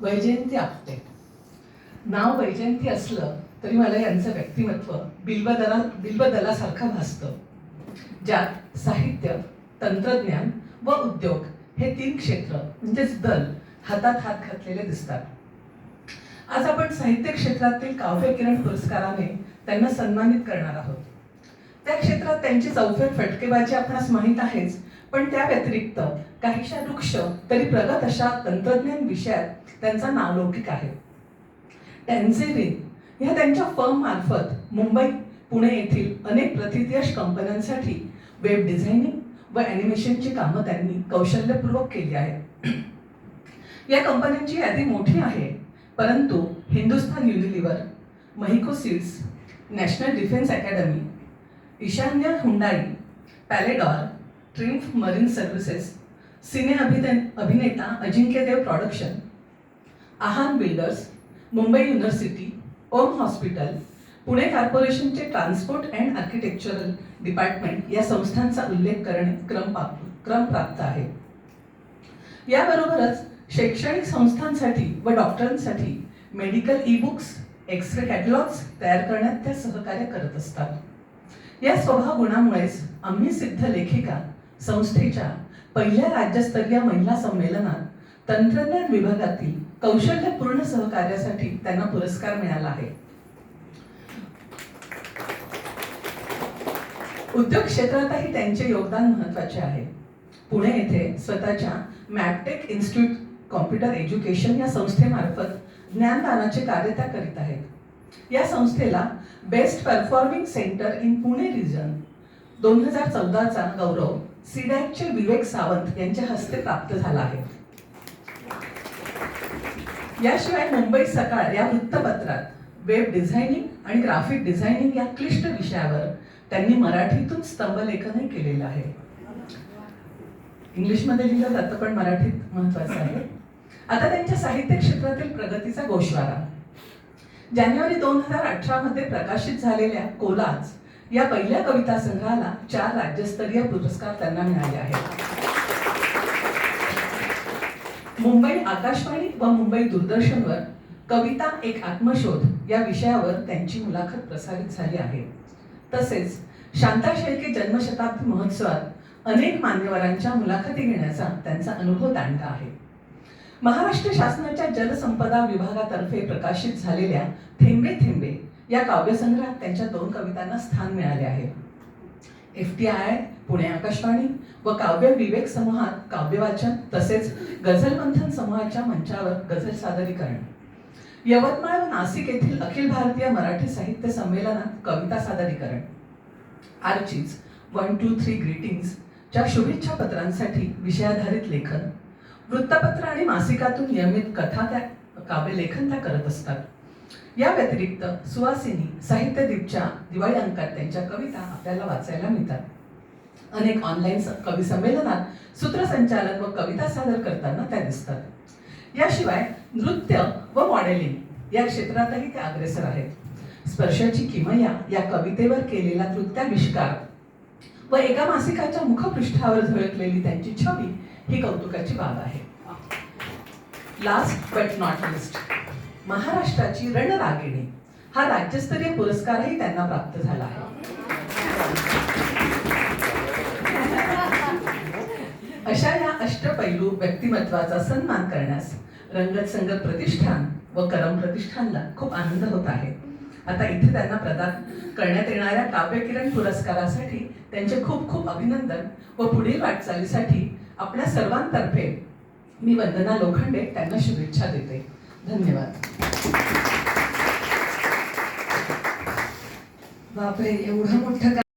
वैजयंती आपटे नाव वैजयंती असलं तरी मला यांचं व्यक्तिमत्व बिल्बदला बिल्बदलासारखं भासतं. ज्यात साहित्य तंत्रज्ञान व उद्योग हे तीन क्षेत्र म्हणजेच दल हातात हात घातलेले दिसतात. आज आपण साहित्य क्षेत्रातील काव्य किरण पुरस्काराने त्यांना सन्मानित करणार आहोत. त्या क्षेत्रात त्यांची चौफेर फटकेबाजी आपणास माहीत आहेच. पण त्या व्यतिरिक्त काहीशा वृक्ष तरी प्रगत अशा तंत्रज्ञान विषयात त्यांचा नावलौकिक आहे. टॅन्झेरिन ह्या त्यांच्या फर्म मार्फत मुंबई पुणे येथील अनेक प्रथितयश कंपन्यांसाठी वेब डिझायनिंग व ॲनिमेशनची कामं त्यांनी कौशल्यपूर्वक केली आहेत. या कंपन्यांची यादी मोठी आहे परंतु Hindustan Unilever Mahyco seeds national defence academy ईशान्य हुंडाई पॅलेडॉर ट्रिम्फ मरीन सर्व्हिसेस सिने अभिने अभिनेता Ajinkyadev production Aahan builders Mumbai university Om hospital Pune कॉर्पोरेशनचे ट्रान्सपोर्ट अँड आर्किटेक्चरल डिपार्टमेंट या संस्थांचा उल्लेख करणे क्रम क्रम प्राप्त आहे. याबरोबरच शैक्षणिक संस्थांसाठी व डॉक्टरांसाठी medical e books x-ray catalogues तयार करण्यात त्या सहकार्य करत असतात. या स्वभाव गुणामुळेच आम्ही सिद्ध लेखिका संस्थेच्या पहिल्या राज्यस्तरीय महिला संमेलनात तंत्रज्ञान विभागातील कौशल्यपूर्ण सहकार्यासाठी त्यांना पुरस्कार मिळाला आहे. उद्योग क्षेत्रातही त्यांचे योगदान महत्त्वाचे आहे. पुणे येथे स्वतःच्या मॅपटेक इन्स्टिट्यूट कॉम्प्युटर एज्युकेशन या संस्थेमार्फत ज्ञानदानाचे कार्य त्या करीत आहेत. या संस्थेला best performing centre in Pune region दोन हजार चौदाचा गौरव सिडॅकचे विवेक सावंत यांच्या हस्ते प्राप्त झाला आहे. याशिवाय मुंबई सकाळ या वृत्तपत्रात वेब डिझायनिंग आणि ग्राफिक डिझायनिंग या क्लिष्ट विषयावर त्यांनी मराठीतून स्तंभलेखनही केलेलं आहे. इंग्लिशमध्ये लिहिलं जातं पण मराठीत महत्वाचं आहे. आता त्यांच्या साहित्य क्षेत्रातील प्रगतीचा गोषवारा. जानेवारी दोन हजार अठरा मध्ये प्रकाशित झालेल्या कोलाज या पहिल्या कविता संग्रहाला चार राज्यस्तरीय पुरस्कार त्यांना मिळाले आहेत. मुंबई आकाशवाणी व मुंबई दूरदर्शनवर कविता एक आत्मशोध या विषयावर त्यांची मुलाखत प्रसारित झाली आहे. तसेच शांता शेळके जन्मशताब्दी महोत्सवात अनेक मान्यवरांच्या मुलाखती घेण्याचा त्यांचा अनुभव दांडगा आहे. महाराष्ट्र शासनाच्या जलसंपदा विभागातर्फे प्रकाशित झालेल्या थेंबे थेंबे या काव्यसंग्रहात त्यांच्या दोन कवितांना स्थान मिळाले आहे. F T I Pune Akashvani व काव्य विवेक समूहात काव्यवाचन तसेच गझलमंथन समूहाच्या मंचावर गझल सादरीकरण. यवतमाळ व नाशिक येथील अखिल भारतीय मराठी साहित्य संमेलनात कविता सादरीकरण. आर्चीज वन टू थ्री ग्रीटिंग्सच्या शुभेच्छा पत्रांसाठी विषयाधारित लेखन. वृत्तपत्र आणि मासिकातून नियमित कथा त्या काव्यलेखन त्या करत असतात. या व्यतिरिक्त सुवासिनी साहित्यदीपच्या दिवाळी अंकात त्यांच्या कविता आपल्याला वाचायला मिळतात. अनेक ऑनलाईन कवी संमेलनात सूत्रसंचालन व कविता सादर करताना त्या दिसतात. याशिवाय नृत्य व मॉडेलिंग या क्षेत्रातही ते अग्रेसर आहेत. स्पर्शाची किमया या कवितेवर केलेला नृत्याविष्कार व एका मासिकाच्या मुखपृष्ठावर झळकलेली त्यांची छबी ही कौतुकाची बाब आहे. लास्ट बट नॉट लिस्ट महाराष्ट्राची रणरागिणी. हा राज्यस्तरीय पुरस्कारही त्यांना प्राप्त झाला आहे. अशा या अष्टपैलू व्यक्तिमत्वाचा सन्मान करण्यास रंगत संगत प्रतिष्ठान व करम प्रतिष्ठानला खूप आनंद होत आहे. आता इथे त्यांना प्रदान करण्यात येणाऱ्या काव्यकिरण पुरस्कारासाठी त्यांचे खूप खूप अभिनंदन व पुढील वाटचालीसाठी आपल्या सर्वांतर्फे मी वंदना लोखंडे त्यांना शुभेच्छा देते. धन्यवाद. बापरे एवढं मोठं